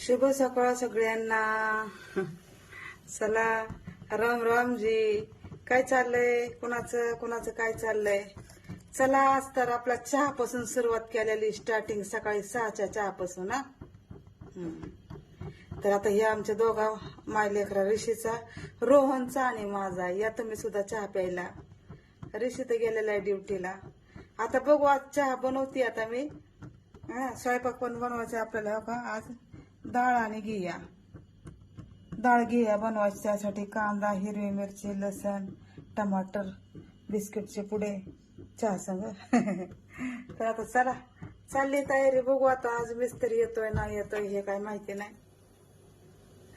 शुभ सकाळ सगळ्यांना. चला राम रामजी. काय चाललंय? कुणाचं कुणाचं काय चाललंय? चला आज तर आपला चहापासून सुरुवात केलेली स्टार्टिंग सकाळी सहाच्या चहापासून हा? तर आता हे आमच्या दोघा मायलेकरा ऋषीचा रोहनचा आणि माझा या तुम्ही सुद्धा चहा प्यायला. ऋषी तर गेलेला आहे ड्युटीला. आता बघू आज चहा बनवते आता मी. स्वयंपाक पण बनवायचा आपल्याला हो का? आज डाळ आणि गिया डाळ गिया बनवायची त्यासाठी कांदा हिरवी मिरची लसण टमाटर बिस्किटचे पुडे चहा संग. तर आता चला. चालली तयारी बघू आता आज मिस्त्री येतोय नाही येतोय हे काय माहिती नाही.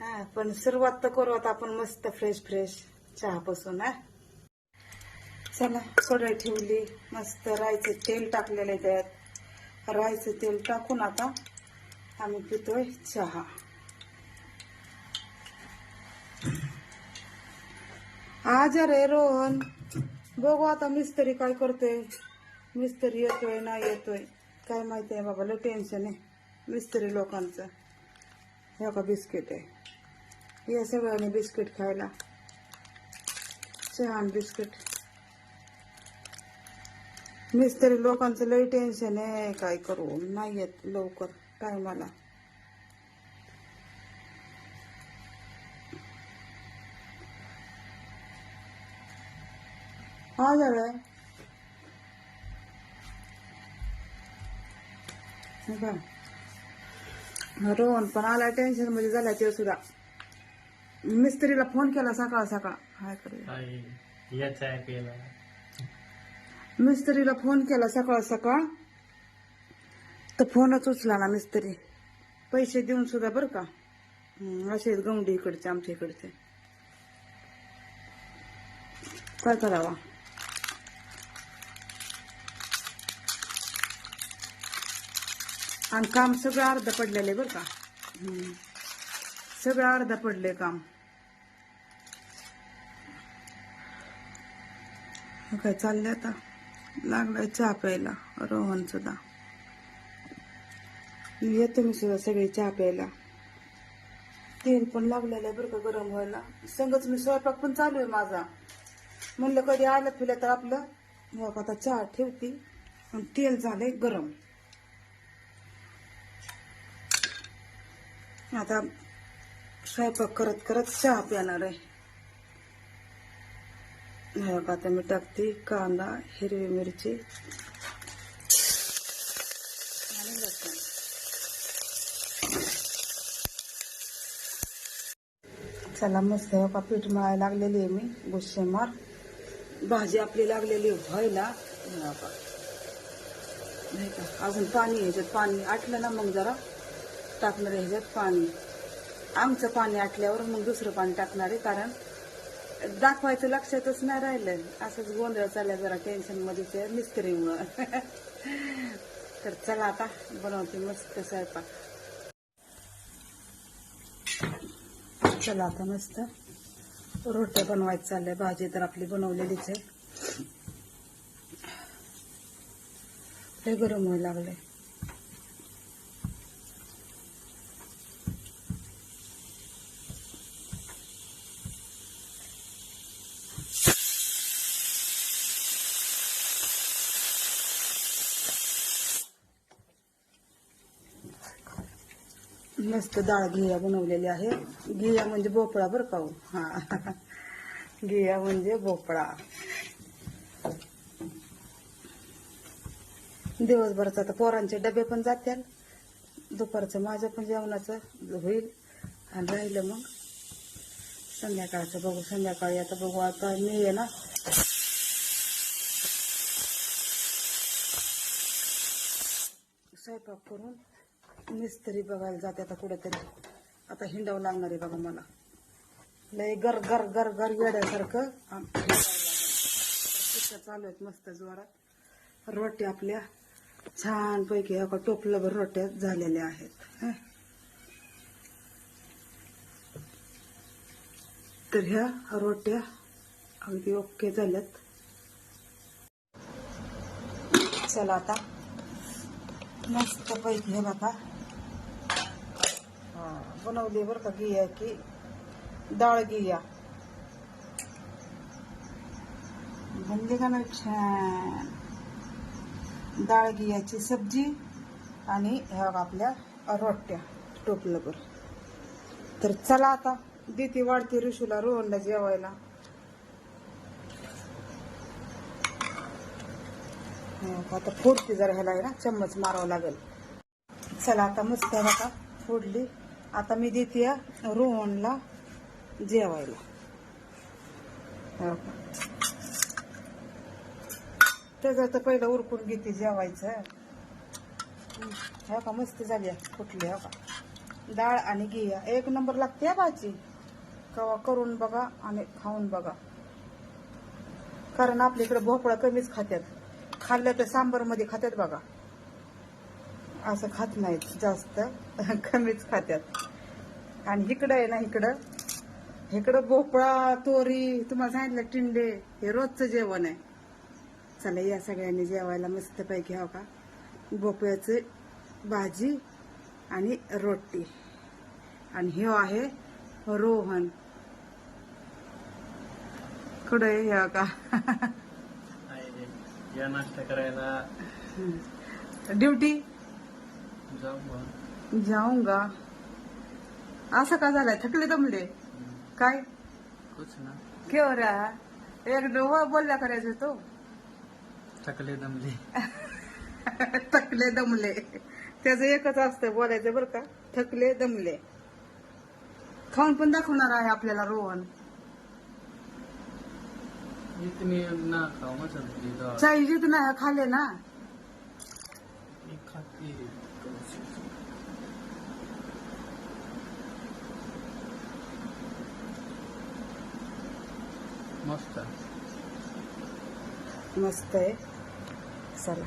हा पण सुरुवात तर करू आता आपण मस्त फ्रेश फ्रेश चहापासून हा. चला कढई ठेवली. मस्त रायचं तेल टाकलेलं आहे त्यात. रायचं तेल टाकून आता आम्ही पितोय चहा आज रे रोहन. बघू आता मिस्त्री काय करतोय. मिस्त्री येतोय नाही येतोय. काय माहिती आहे बाबा लय टेन्शन आहे मिस्त्री लोकांचं. हे का बिस्किट आहे. या सगळ्यांनी बिस्किट खायला. चहा आणि बिस्किट. मिस्त्री लोकांचं लई टेन्शन आहे. काय करू? नाही येत लवकर. टायमाला हा झालंय? रोहन पण आला टेन्शनमध्ये झाला ते सुद्धा. मिस्त्रीला फोन केला सकाळ सकाळ. आहे केला मिस्त्रीला फोन केला सकाळ सकाळ. तर फोनच उचला ना मिस्त्री. पैसे देऊन सुद्धा बरं का. असे आहेत गौंडी इकडचे आमच्या इकडचे. काय करावा? आणि काम सगळं अर्ध पडलेलं आहे बरं का. सगळं अर्ध पडले काम. काय चाललंय आता? लागलाय चहा प्यायला रोहन सुद्धा. येतो मी सुद्धा सगळी चहा प्यायला. तेल पण लागलेलं आहे बरं का गरम व्हायला. संगच मी स्वयंपाक पण चालू आहे माझा. म्हणलं कधी आलं पिलं तर आपलं. आता चहा ठेवते. आणि तेल झालंय गरम. आता स्वयंपाक करत करत चहा पिणार आहे. आता मी टाकते कांदा हिरवी मिरची. आणि लसूण. चला मस्त हे पीठ मळायला लागलेली आहे मी गुस्से मार भाजी आपली लागलेली आहे व्हायला. नाही का अजून पाणी आहे पाणी आटलं ना मग जरा. टाकणार आहे ह्याच्यात पाणी. आमचं पाणी आटल्यावर मग दुसरं पाणी टाकणार आहे कारण दाखवायचं लक्षातच नाही राहिलं. असंच गोंधळ चालला जरा टेन्शन ते मिस्त्रीमुळं तर चला आता बनवते मस्त स्वयंपाक. चला आता मस्त रोट्या बनवायचं चाललंय भाजी तर आपली बनवलेलीच आहे. हे गरम व्हायला लागलंय. मस्त डाळ घिया बनवलेली आहे. घिया म्हणजे भोपळा बरं का हो? हा? घिया म्हणजे भोपळा. दिवसभरचा आता पोरांचे डबे पण जातील दुपारचं माझं पण जेवणाचं होईल. आणि राहिलं मग संध्याकाळचं बघू. संध्याकाळी आता बघू. आता मी आहे ना स्वयंपाक करून मिस्त्री बघायला जाते आता कुठेतरी. आता हिंडावं लागणार आहे बघा मला. लय गर गर गर गर येड्यासारखं चालू आहेत मस्त जोरात. रोट्या आपल्या छान पैकी एका टोपलंभर रोट्या झालेल्या आहेत. तर ह्या रोट्या अगदी ओके झाल्यात. चला आता. मस्त पैकी हे बघा. बनवली बरं का गिया की डाळ गिया बनली का ना छान डाळ गियाची सब्जी आणि ह्या आपल्या रोट्या टोपल्यावर तर चला आता देते वाढते ऋषूला रोहनला जेवायला आता फोडते जरा ह्याला आहे ना चम्मच मारावं लागेल चला आता मस्त आता फोडली आता मी देते रोहनला जेवायला. हो हे त्याचं तर पहिलं उरकून घेते जेवायचं. हो का? मस्त झाली आहे, फुटली हो का? डाळ आणि घिया एक नंबर लागते भाजी. कवा करून बघा आणि खाऊन बघा. कारण आपल्याकडे भोपळा कमीच खात्यात. खाल्लं तर सांबरमध्ये खात्यात बघा. असं खात नाहीत जास्त. कमीच खात्यात. आणि इकडं आहे ना इकडं. इकडं भोपळा तोरी तुम्हाला सांगितलं टिंडे हे रोजचं जेवण आहे. चला या सगळ्यांनी जेवायला मस्त पैकी हो का? भोपळ्याचे भाजी आणि रोटी. आणि हे आहे रोहन. कुठं आहे हे हो का. या नाश्ता करायला ड्युटी? जाऊंगा असं का झालंय? थकले दमले? काय? कुछ ना. एक डोवा बोलल्या करायचं तो. थकले दमले. थकले दमले. त्याचं एकच असतं बोलायचं बरं का. थकले दमले. खाऊन पण दाखवणार आहे आपल्याला रोहन. इतनी ना खाओ मत चलती तो चाई जित ना खाले ना. खाती. मस्त. मस्त आहे. चला.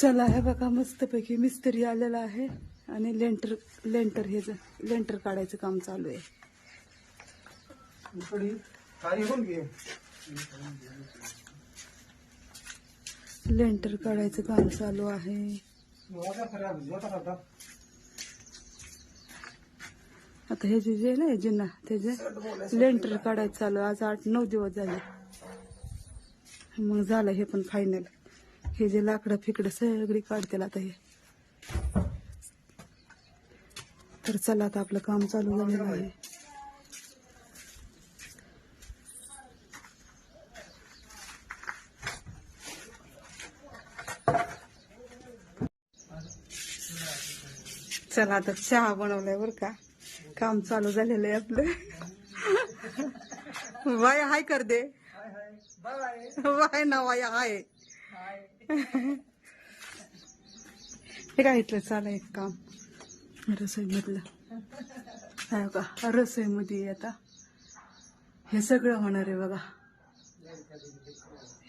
चला हे बघा मस्तपैकी मिस्त्री आलेला आहे आणि लेंटर लेंटर हे जे- लेंटर काढायचं काम चालू आहे. लेंटर काढायचं काम चालू आहे. आता हे जे जे नाही जिन्ना त्याचे लेंटर काढायचं चालू आज आठ नऊ दिवस झाले. मग झालं हे पण फायनल हे जे लाकडं फिकडं सगळी काढतील आता हे. तर चला आता आपलं काम चालू झालेलं आहे. चला आता चहा बनवलाय बरं का. काम चालू झालेलं आहे आपलं. वाय हाय कर दे. वाय ना वाय हाय. हे काय इथलं चालय एक काम? रसोईमधलं. आहे का? रसोईमध्ये आता. हे सगळं होणार आहे बघा.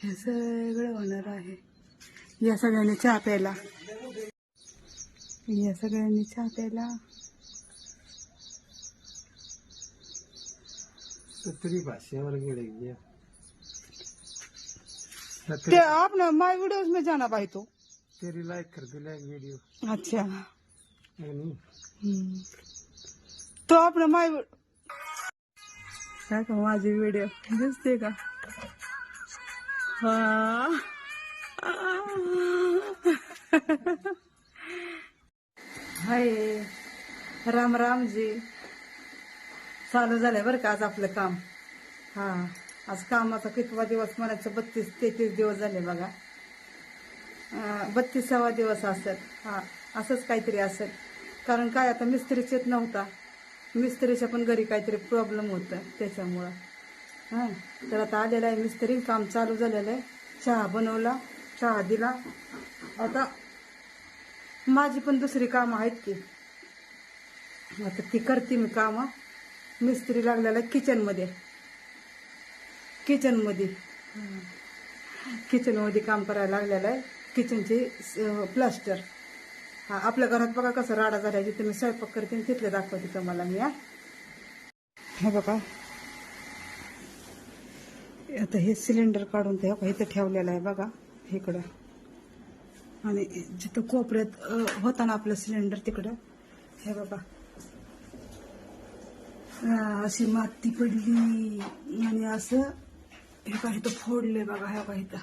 हे सगळं होणार आहे. या सगळ्यांनी चहा प्यायला. या सगळ्यांनी चहा प्यायला. सतरी भाषेवर गेले ते आपने माय वीडियोज़ में जाना भाई तो? तेरी लाइक कर दिला एक वीडियो अच्छा। नहीं? हम्म. तो आपने माय काय का माझी व्हिडिओ दिसते का हाय। राम राम जी। चालू झालंय बरं का आज आपलं काम. हा आज कामाचा कितवा दिवस म्हणायचं बत्तीस तेहतीस दिवस झाले बघा. बत्तीसावा दिवस असेल. हा असंच काहीतरी असेल. कारण काय आता मिस्त्रीच येत नव्हता. मिस्त्रीच्या पण घरी काहीतरी प्रॉब्लेम होतं त्याच्यामुळं. हां तर आता आलेलं आहे मिस्त्री काम चालू झालेलं आहे. चहा बनवला चहा दिला. आता माझी पण दुसरी कामं आहेत की. आता ती करते मी कामं. मिस्त्री लागलेला आहे किचनमध्ये किचनमध्ये किचनमध्ये काम करायला लागलेलं आहे. किचनचे प्लास्टर हा आपल्या घरात बघा कसं राडा झाला तुम्ही मी स्वयंपाक करते तिथले दाखवते तुम्हाला मी या हे बघा. आता हे सिलेंडर काढून ते इथं ठेवलेलं आहे बघा इकडं. आणि जिथं कोपऱ्यात होता ना आपलं सिलेंडर तिकडं. हे बाबा अशी माती पडली आणि असं हे काही तर फोडलंय बघा ह्या काही तर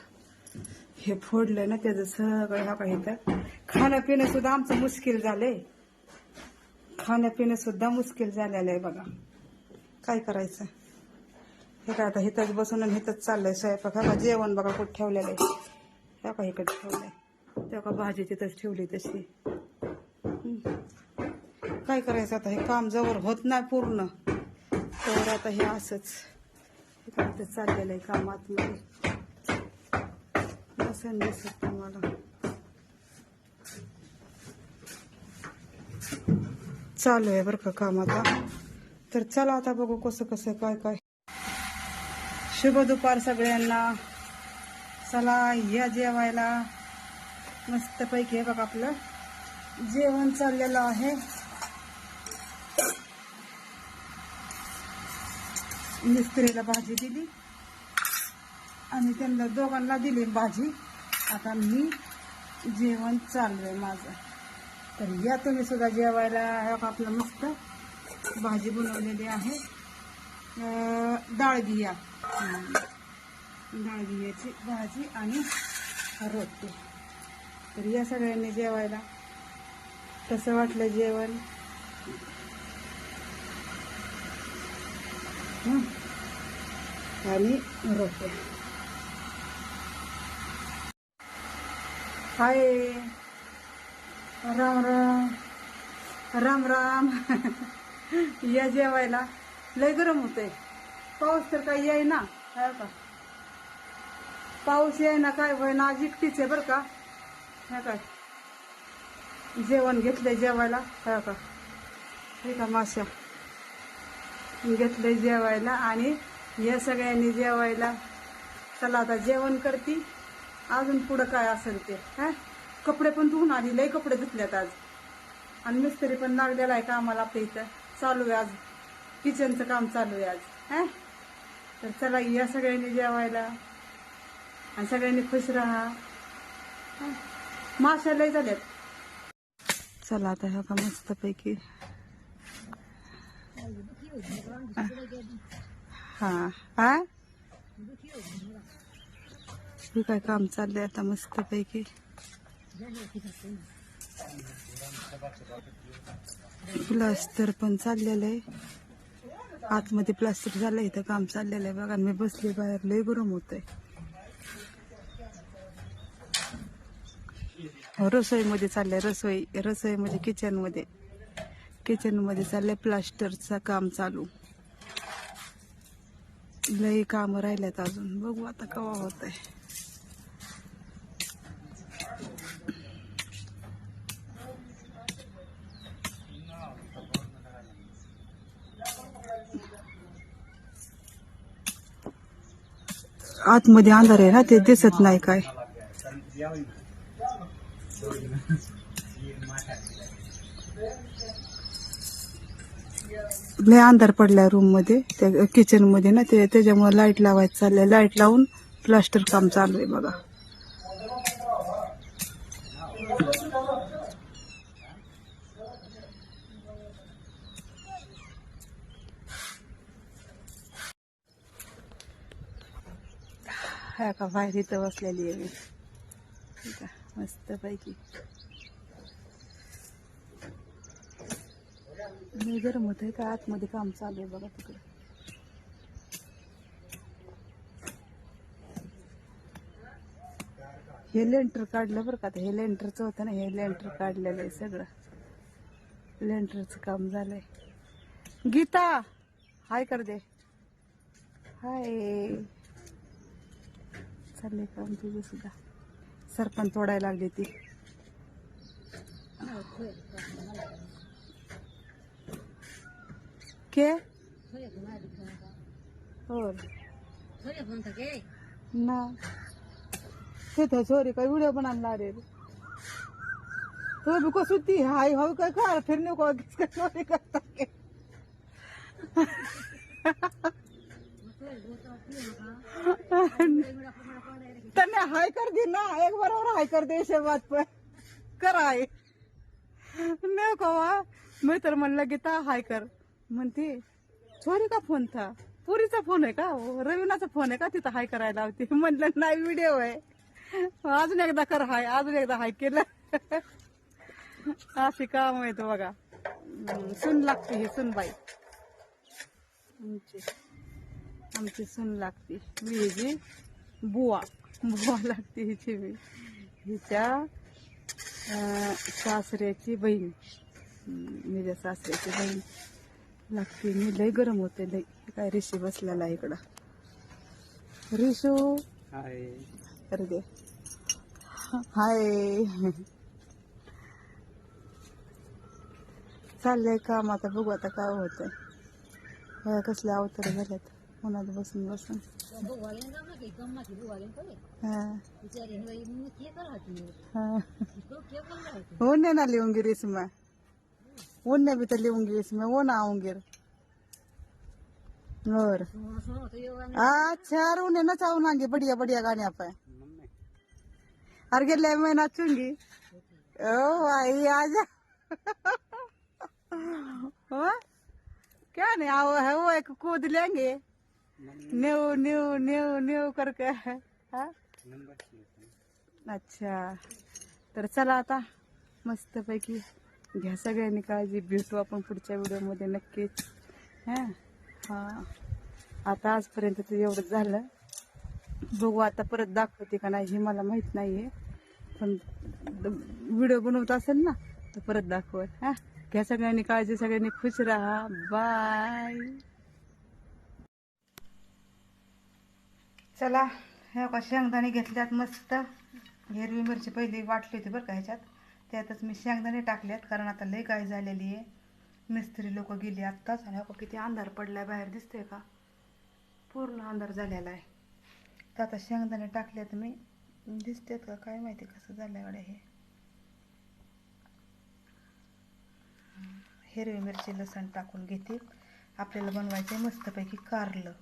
हे फोडलंय ना त्याचं सगळं हा काही तर सुद्धा आमचं मुश्किल झालंय. खाण्यापिणं सुद्धा मुश्किल झालेलं आहे बघा. काय करायचं? हे काय आता हिथंच बसून आणि हिथंच चाललंय स्वयंपाक. हा जेवण बघा कुठं ठेवलेलं आहे. ह्या का इकडे ठेवलंय. तेव्हा भाजी तिथंच ठेवली तशी. काय करायचं आता? हे काम जवळ होत नाही पूर्ण. तर आता हे असंच. चाललेलं आहे काम आतमध्ये. असं दिसत तुम्हाला. चालू आहे बरं का काम आता. तर चला आता बघू कसं कसं काय काय. शुभ दुपार सगळ्यांना. चला या जेवायला. मस्तपैकी आहे बघा आपलं. जेवण चाललेलं आहे. मिस्त्रीला भाजी दिली. आणि त्यांना दोघांना दिली भाजी. आता मी जेवण चालू आहे माझं. तर या तुम्ही सुद्धा जेवायला आपलं मस्त भाजी बनवलेली आहे. डाळगिया डाळगियाची भाजी आणि रोटी. तर या सगळ्यांनी जेवायला. कसं वाटलं जेवण? आणि रोटी हाय. राम राम. राम राम. या जेवायला. लय गरम होतंय. पाऊस तर काही याय ना काय का? पाऊस याय ना काय होय ना आज एकटीच आहे बरं का? हे काय? जेवण घेतलंय जेवायला काय का? हे का माश्या? घेतलंय जेवायला आणि या सगळ्यांनी जेवायला. चला आता जेवण करते. अजून पुढं काय असेल ते हा? कपडे पण धुवून आली लय कपडे धुतल्यात आज. आणि मिस्त्री पण लागलेला आहे कामाला आपल्या इथं. चालू आहे आज. किचनचं काम चालू आहे आज हा? तर चला या सगळ्यांनी जेवायला. आणि सगळ्यांनी खुश राहा. माशा माश्या लय झाल्यात. चला आता ह्या का मस्तपैकी. हा हा? काय काम चाललंय आता मस्तपैकी? प्लास्टर पण चाललेलं आहे. आतमध्ये प्लास्टर झालंय इथं काम चाललेलं आहे. बघा मी बसले बाहेर लय गरम होतंय. रसोईमध्ये चाललंय रसोई रसोईमध्ये किचनमध्ये किचनमध्ये चाललंय प्लास्टरचं काम चालू. लई काम राहिल्यात अजून. बघू आता कवा होत आहे आतमध्ये अंधार आहे ना ते दिसत नाही काय. लय अंधार पडला रूममध्ये. त्या किचनमध्ये ना ते त्याच्यामुळे लाइट लावायचं चाललंय. लाइट लावून प्लास्टर काम चालू आहे बघा. का बाहेर इथं बसलेली आहे मी. मस्त पैकी मी गरम होत आहे का आतमध्ये काम चालू आहे बघा तिकडे. हे लेंटर काढलं बरं का आता. हे लेंटरचं होतं ना हे लेंटर काढलेलं आहे सगळं. लेंटरचं काम झालंय. गीता हाय कर दे. हाय. चाललंय काम तुझं सुद्धा. सरपण तोडायला लागली ती. के? हो ना. ते तो छोरी का वीडियो बनाने रे. तो को सुती है हाई हाई का कार फिरने को चोरी करता के? त्यांनी हाय कर दी ना. एक बरोबर हाय कर दे इसे बात पर कर हाय. नाही कवा मी तर म्हणलं गीता हाय कर. म्हणते छोरी का फोन था? पुरीचा फोन आहे का? हो, रवीनाचा फोन आहे का? तिथं हाय करायला होती म्हणलं नाही व्हिडिओ आहे. अजून एकदा कर हाय अजून एकदा हाय केलं. अशी काम आहे तो बघा. सून लागते ही सुनबाई. आमची आमची सून लागते. मी हिची बुवा. बुवा लागते हिची मी. हिच्या सासऱ्याची बहीण. हम्म, माझ्या सासऱ्याची बहीण. लागते. मी लय गरम होते. लय काय ऋषी बसलेला आहे इकडं. रिशू. हाय. अरे दे हाय. चाललंय काम. आता बघू आता काय होतंय. बघा कसले अवतर झाल्यात उन्हात बसून बसून. हा. हा. ना लिहूंगी इसमें उन्हे भी तो लिहूँगी इसमें वो ना आऊँगी। और? अच्छा और उन्हें ना चाहूँगी बढ़िया बढ़िया गाने पे और गले मैं नाचूँगी। ओ भाई आजा? क्या नहीं आओ है वो एक कूद लेंगे। न्यू न्यू न्यू न्यू करके हाँ? अच्छा तर चला आता मस्तपैकी घ्या सगळ्यांनी काळजी. भेटू आपण पुढच्या व्हिडिओमध्ये नक्कीच. हां. हां. आता आजपर्यंत ते एवढं झालं. बघू आता परत दाखवते का नाही हे मला माहीत नाही आहे पण व्हिडिओ बनवत असेल ना तर परत दाखवत हां. घ्या सगळ्यांनी काळजी सगळ्यांनी खुश राहा. बाय. चला ह्या बघा शेंगदाणे घेतल्यात मस्त. हिरवी मिरची पहिली वाटली होती बरं का ह्याच्यात. त्यातच मी शेंगदाणे टाकल्यात कारण आता लई गाय झालेली आहे. मिस्त्री लोक गेली आत्ताच आणि बघा किती अंधार पडलाय बाहेर दिसतोय का? पूर्ण अंधार झालेला आहे. तर आता शेंगदाणे टाकल्यात मी. दिसतेत का? काय माहिती कसं झालं एवढं हे. हिरवी मिरची लसण टाकून घेते. आपल्याला बनवायचं आहे मस्तपैकी कारलं.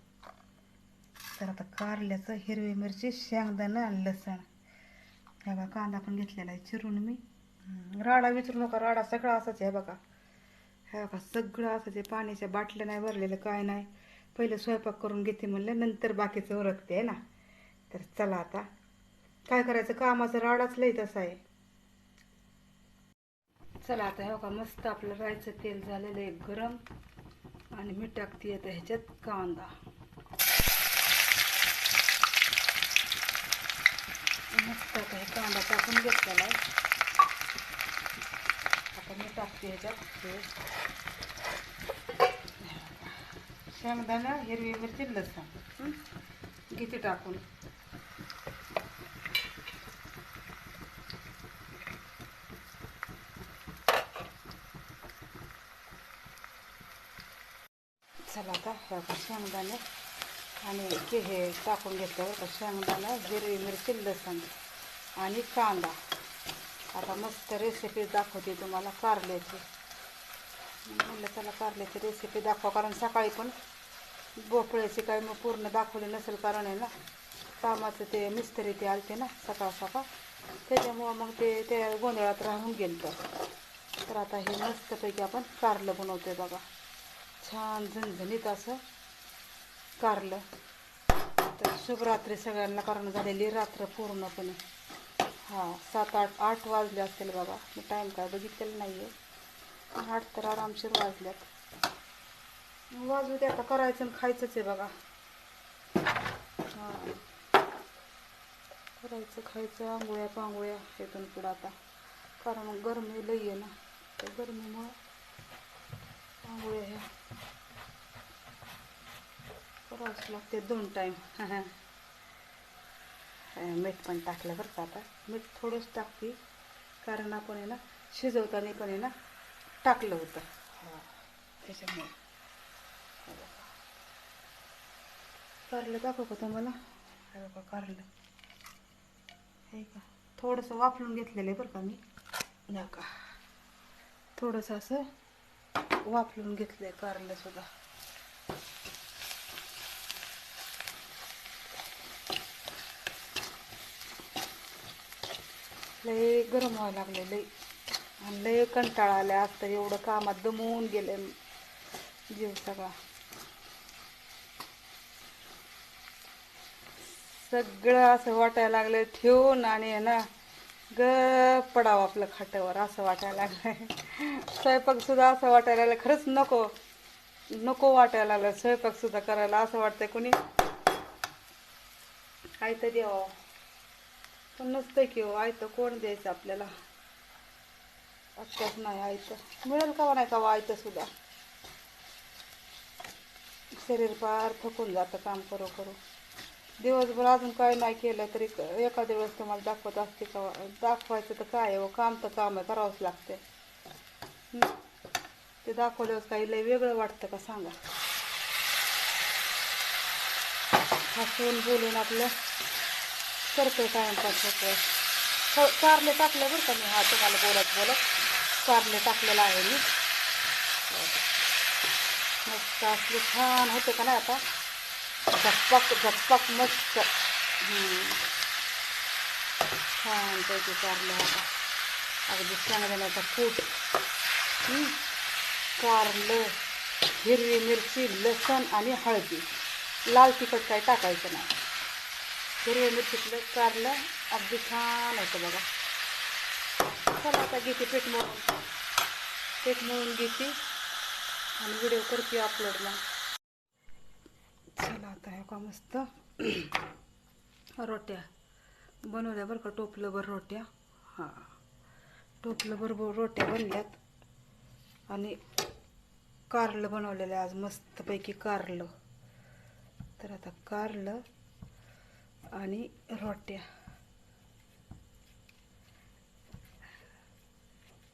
तर आता कारल्याचं हिरवी मिरची शेंगदाणं आणि लसण. हे बघा कांदा पण घेतलेला आहे चिरून मी. राडा विचारू नका राडा सगळा असाच आहे बघा. हे बघा सगळं असंच आहे. पाण्याच्या बाटल्या नाही भरलेलं काय नाही. पहिलं स्वयंपाक करून घेते म्हणलं नंतर बाकीचं ओरखते आहे ना? तर चला आता. काय करायचं? कामाचं राडाच लई तसा आहे. चला आता हे बघा मस्त आपलं रायचं तेल झालेलं आहे गरम. आणि मी टाकते आता ह्याच्यात कांदा. मस्त आता हे कांदा टाकून घेतलेला आहे. मी टाकते ह्याच्यात हे शेंगदाणा हिरवी मिरची लसण? किती टाकून? चला आता हे बघा शेंगदाणे आणि हे टाकून घेतल्यावर शेंगदाणा हिरवी मिरची लसण आणि कांदा. आता मस्त रेसिपी दाखवते तुम्हाला कारल्याची. म्हणलं त्याला कारल्याची रेसिपी दाखवा. कारण सकाळी पण भोपळ्याची काही मग पूर्ण दाखवली नसेल कारण आहे ना कामाचं ते मिस्त्री ते आलते ना सकाळ सकाळ. त्याच्यामुळं मग ते त्या गोंधळात राहून गेलं तर आता हे मस्तपैकी आपण कारलं बनवतोय बघा. छान झणझणीत असं कारलं. तर शुभरात्री सगळ्यांना कारण झालेली रात्र पूर्णपणे. हां सात आठ आठ वाजले असतील बघा मी टाईम काय बघितलेलं नाही आहे आठ तर आरामशीर वाजल्यात वाजू दे आता करायचं आणि खायचंच आहे बघा. हां. करायचं खायचं आंघोळ्या पांघोळ्या इथून पुढं आता. कारण गरमी लई आहे ना. त्या गरमीमुळं आंघोळ्या ह्या करावंच लागते दोन टाईम मीठ पण टाकलं बरं का आता. मीठ थोडंच टाकते. कारण आपण आहे ना शिजवताना पण आहे ना टाकलं होतं. त्याच्यामुळे. कारलं दाखवू का तुम्हाला? हे बघा कारलं. हे का? थोडंसं वाफलून घेतलेलं आहे बरं का मी. हे का थोडंसं असं वाफलून घेतलं आहे कारलं लय गरम व्हायला लागले लय आणि लय कंटाळा आले आज तर एवढं कामात दमवून गेले जीव सगळा. सगळं असं वाटायला लागलं ठेवून आणि आहे ना ग पडावं आपलं खाट्यावर असं वाटायला लागलंय. स्वयंपाकसुद्धा असं वाटायला लागलं खरंच नको नको वाटायला लागलं स्वयंपाकसुद्धा करायला. असं वाटतंय कोणी? काहीतरी द्यावं पण नसतंय की हो आयतं कोण द्यायचं आपल्याला? आत्ताच नाही आयतं मिळेल का नाही का हो आयतं सुद्धा? शरीर फार थकून जातं काम करू करू. दिवसभर अजून काय नाही केलं तरी एखाद्या वेळेस तुम्हाला दाखवत असते का? दाखवायचं तर काय आहे हो, काम तर काम आहे करावंच लागते ते दाखवल्यावर काही लय वेगळं वाटतं का सांगा? हसून बोलून आपलं करतो टाइमपास होतोय कारले टाकले बरं का मी. हा तुम्हाला बोलत बोलत कारले टाकलेलं आहे मी. मस्त असले छान होते का नाही आता. झकपक झकपक मस्त. छान पैकी कारले आता. अगदी शेंगदाण्याचा कूट. हम्म. कारलं हिरवी मिरची लसण आणि हळदी. लाल तिखट काही टाकायचं नाही. हिरव्या मिरचीतलं कारलं अगदी छान होतं बघा. चला आता घेते पीठ मळून पीठ मळून घेते आणि व्हिडिओ करते अपलोड मग चला आता हे का मस्त. रोट्या. बनवल्या बरं का टोपलंभर रोट्या. हां. टोपलंभर रोट्या बनल्यात. आणि कारलं बनवलेलं आहे आज मस्तपैकी कारलं. तर आता कारलं आणि रोट्या.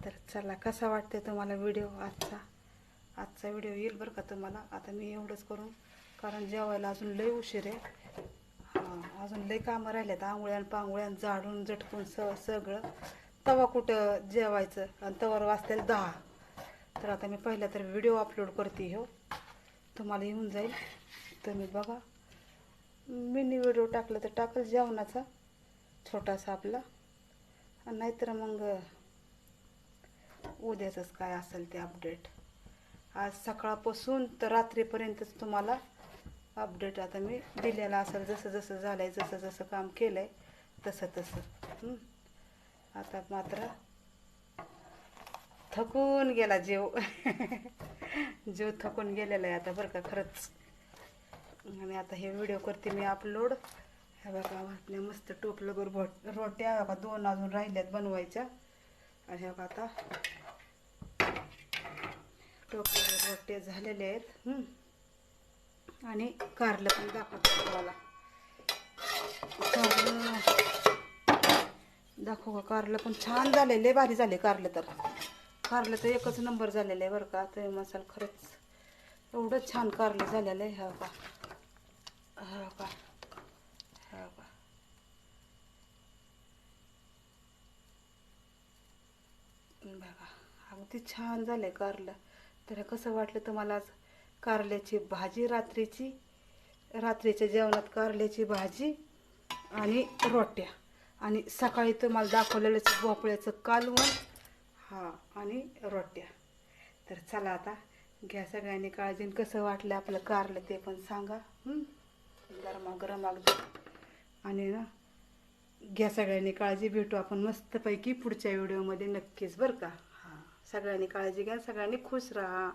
तर चला कसा वाटते तुम्हाला व्हिडिओ आजचा? आजचा व्हिडिओ येईल बरं का तुम्हाला? आता मी एवढंच करून कारण जेवायला अजून लय उशीर आहे. हां अजून लय कामं राहिल्यात आंघोळ्यान पांगोळ्यान झाडून झटकून स सगळं. तवा कुठं जेवायचं? आणि तवावर वाजतील दहा. तर आता मी पहिला तर व्हिडिओ अपलोड करते हो. तुम्हाला येऊन जाईल. तुम्ही बघा. मिनी व्हिडिओ टाकलं तर टाकल जेवणाचा छोटासा आपला. नाहीतर मग उद्याचंच काय असेल ते अपडेट आज सकाळपासून तर रात्रीपर्यंतच तुम्हाला अपडेट आता मी दिलेला असेल. जसं जसं झालं आहे जसं जसं काम केलं आहे तसं. तसं आता मात्र थकून गेला जीव. जीव थकून गेलेला आहे आता बरं का खरंच आणि आता हे व्हिडिओ करते मी अपलोड ह्या बघा आपल्या मस्त टोपलं बरोबर रोट्या बघा दोन अजून राहिल्यात बनवायच्या. आणि ह्या बघा आता टोपलं रोट्या झालेल्या आहेत आणि कारलं पण दाखवतो तुम्हाला. कारलं दाखव का? कारलं पण छान झालेलं लय भारी झाले कारलं तर. कारलं तर एकच नंबर झालेलं आहे बरं का? ते मसाला खरंच एवढं छान कारलं झालेलं आहे हा का हा का का बघा अगदी छान झालंय कारलं. तर कसं वाटलं तुम्हाला आज कारल्याची भाजी रात्रीची रात्रीच्या जेवणात कारल्याची भाजी आणि रोट्या? आणि सकाळी तुम्हाला दाखवलेलं भोपळ्याचं कालवण. हा आणि रोट्या. तर चला आता घ्या सगळ्यांनी काळजी कसं वाटलं आपलं कारलं ते पण सांगा. गरमागरम अगदी. आणि ना घ्या सगळ्यांनी काळजी भेटू आपण मस्तपैकी पुढच्या व्हिडिओमध्ये नक्कीच बरं का? हां सगळ्यांनी काळजी घ्या सगळ्यांनी खुश राहा.